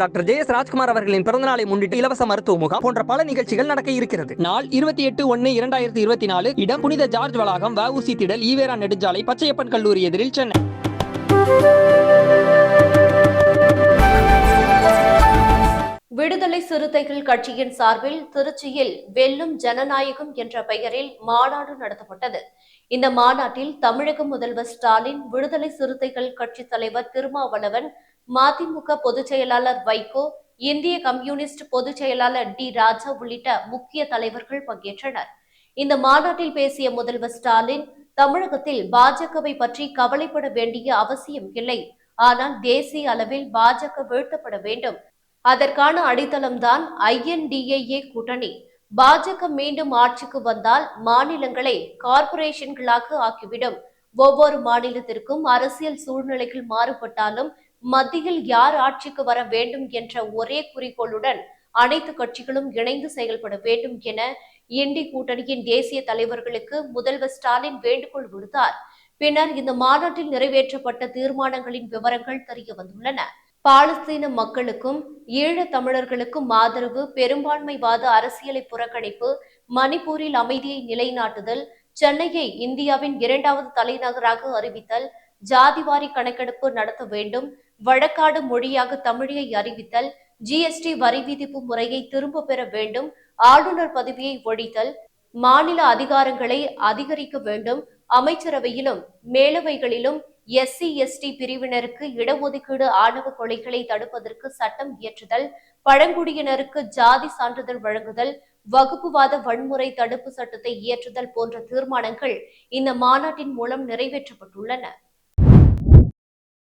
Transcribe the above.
Doctor J S Rajkumar அவர்களின் பிறந்தநாளை முன்னிட்டு இலவச மருத்துவ முகாம் போன்ற பல நிகழ்ச்சிகள் நடக்க இருக்கிறது. நாள் இருபத்தி எட்டு ஒன்னு இரண்டாயிரத்தி இருபத்தி நாலு இடம் புனித ஜார்ஜ் வளாகம் வஉசி திடல் ஈவேரா நெடுஞ்சாலை பச்சையப்பன் கல்லூரி எதிரில் சென்னை. விடுதலை சிறுத்தைகள் கட்சியின் சார்பில் திருச்சியில் வெல்லும் ஜனநாயகம் என்ற பெயரில் மாநாடு நடத்தப்பட்டது. இந்த மாநாட்டில் தமிழக முதல்வர் ஸ்டாலின் விடுதலை சிறுத்தைகள் கட்சி தலைவர் திருமாவளவன் மதிமுக பொதுச் செயலாளர் வைகோ இந்திய கம்யூனிஸ்ட் பொதுச் செயலாளர் டி ராஜா உள்ளிட்ட முக்கிய தலைவர்கள் பங்கேற்றனர். இந்த மாநாட்டில் பேசிய முதல்வர் ஸ்டாலின் தமிழகத்தில் பாஜகவை பற்றி கவலைப்பட வேண்டிய அவசியம் இல்லை. ஆனால் தேசிய அளவில் பாஜக வீழ்த்தப்பட வேண்டும். அதற்கான அடித்தளம்தான் ஐஎன்டிஏஏ கூட்டணி. பாஜக மீண்டும் ஆட்சிக்கு வந்தால் மாநிலங்களை கார்ப்பரேஷன்களாக ஆக்கிவிடும். ஒவ்வொரு மாநிலத்திற்கும் அரசியல் சூழ்நிலைகள் மாறுபட்டாலும் மத்தியில் யார் ஆட்சிக்கு வர வேண்டும் என்ற ஒரே குறிக்கோளுடன் அனைத்து கட்சிகளும் இணைந்து செயல்பட வேண்டும் என இண்டி கூட்டணியின் தேசிய தலைவர்களுக்கு முதல்வர் ஸ்டாலின் வேண்டுகோள் விடுத்தார். பின்னர் இந்த மாநாட்டில் நிறைவேற்றப்பட்ட தீர்மானங்களின் விவரங்கள் தெரிய வந்துள்ளன. பாலஸ்தீன மக்களுக்கும் ஈழ தமிழர்களுக்கும் ஆதரவு பெரும்பான்மைவாத அரசியலை புறக்கணிப்பு மணிப்பூரில் அமைதியை நிலைநாட்டுதல் சென்னையை இந்தியாவின் இரண்டாவது தலைநகராக அறிவித்தல் ஜாதிவாரி கணக்கெடுப்பு நடத்த வேண்டும். வழக்காடு மொழியாக தமிழை அறிவித்தல். ஜிஎஸ்டி வரி விதிப்பு முறையை திரும்ப பெற வேண்டும். ஆளுநர் பதவியை ஒழித்தல். மாநில அதிகாரங்களை அதிகரிக்க வேண்டும். அமைச்சரவையிலும் மேலவைகளிலும் எஸ்சி எஸ்டி பிரிவினருக்கு இடஒதுக்கீடு ஆணவ கொலைகளை தடுப்பதற்கு சட்டம் இயற்றுதல். பழங்குடியினருக்கு ஜாதி சான்றிதழ் வழங்குதல். வகுப்புவாத வன்முறை தடுப்பு சட்டத்தை இயற்றுதல் போன்ற தீர்மானங்கள் இந்த மாநாட்டின் மூலம் நிறைவேற்றப்பட்டுள்ளன.